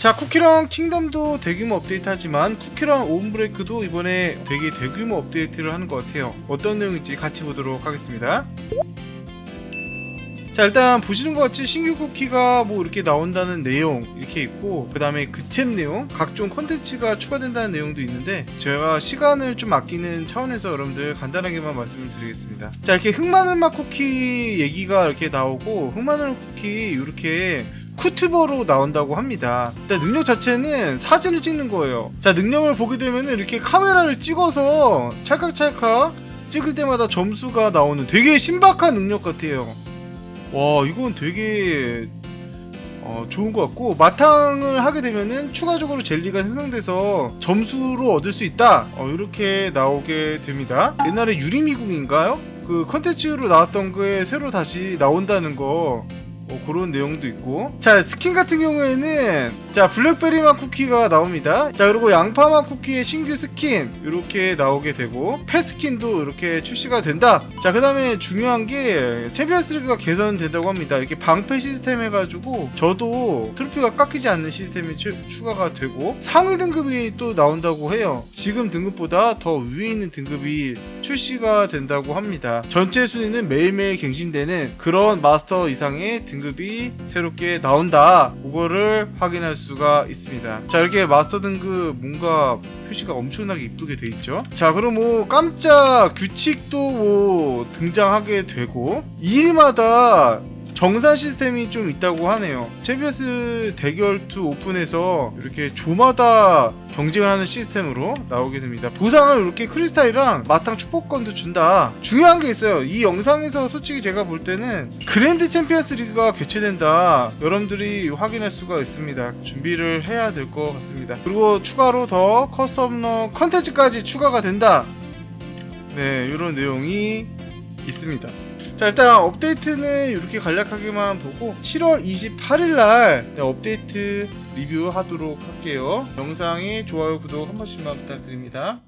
자 쿠키랑 킹덤도 대규모 업데이트하지만 쿠키랑 오븐브레이크도 이번에 되게 대규모 업데이트를 하는 것 같아요. 어떤 내용인지 같이 보도록 하겠습니다. 자 일단 보시는 것 같이 신규 쿠키가 뭐 이렇게 나온다는 내용 이렇게 있고 그 다음에 그챔 내용 각종 컨텐츠가 추가된다는 내용도 있는데 제가 시간을 좀 아끼는 차원에서 여러분들 간단하게만 말씀을 드리겠습니다. 자 이렇게 흑마늘맛 쿠키 얘기가 이렇게 나오고 흑마늘 쿠키 이렇게 쿠튜버로 나온다고 합니다. 일단 능력 자체는 사진을 찍는 거예요. 자, 능력을 보게 되면 이렇게 카메라를 찍어서 찰칵찰칵 찍을 때마다 점수가 나오는 되게 신박한 능력 같아요. 와, 이건 되게 어, 좋은 것 같고 마탕을 하게 되면은 추가적으로 젤리가 생성돼서 점수로 얻을 수 있다. 어, 이렇게 나오게 됩니다. 옛날에 유리미궁인가요? 그 컨텐츠로 나왔던 거에 새로 다시 나온다는 거 어, 그런 내용도 있고. 자 스킨 같은 경우에는 자 블랙베리맛 쿠키가 나옵니다. 자 그리고 양파맛 쿠키의 신규 스킨 이렇게 나오게 되고 펫 스킨도 이렇게 출시가 된다. 자 그 다음에 중요한 게 챔피언스 리그가 개선된다고 합니다. 이렇게 방패 시스템 해가지고 저도 트로피가 깎이지 않는 시스템이 추, 추가가 되고 상위 등급이 또 나온다고 해요. 지금 등급보다 더 위에 있는 등급이 출시가 된다고 합니다. 전체 순위는 매일매일 갱신되는 그런 마스터 이상의 등급 이 새롭게 나온다. 그거를 확인할 수가 있습니다. 자 이렇게 마스터 등급 뭔가 표시가 엄청나게 이쁘게 돼 있죠? 자 그럼 뭐 깜짝 규칙도 뭐 등장하게 되고 2일마다 정산 시스템이 좀 있다고 하네요. 챔피언스 대결 2 오픈에서 이렇게 조마다 경쟁을 하는 시스템으로 나오게 됩니다. 보상을 이렇게 크리스탈이랑 마탕 축복권도 준다. 중요한 게 있어요. 이 영상에서 솔직히 제가 볼 때는 그랜드 챔피언스 리그가 개최된다. 여러분들이 확인할 수가 있습니다. 준비를 해야 될 것 같습니다. 그리고 추가로 더 커스텀러 컨텐츠까지 추가가 된다. 네, 이런 내용이 있습니다. 자 일단 업데이트는 이렇게 간략하게만 보고 7월 28일날 업데이트 리뷰하도록 할게요. 영상에 좋아요 구독 한 번씩만 부탁드립니다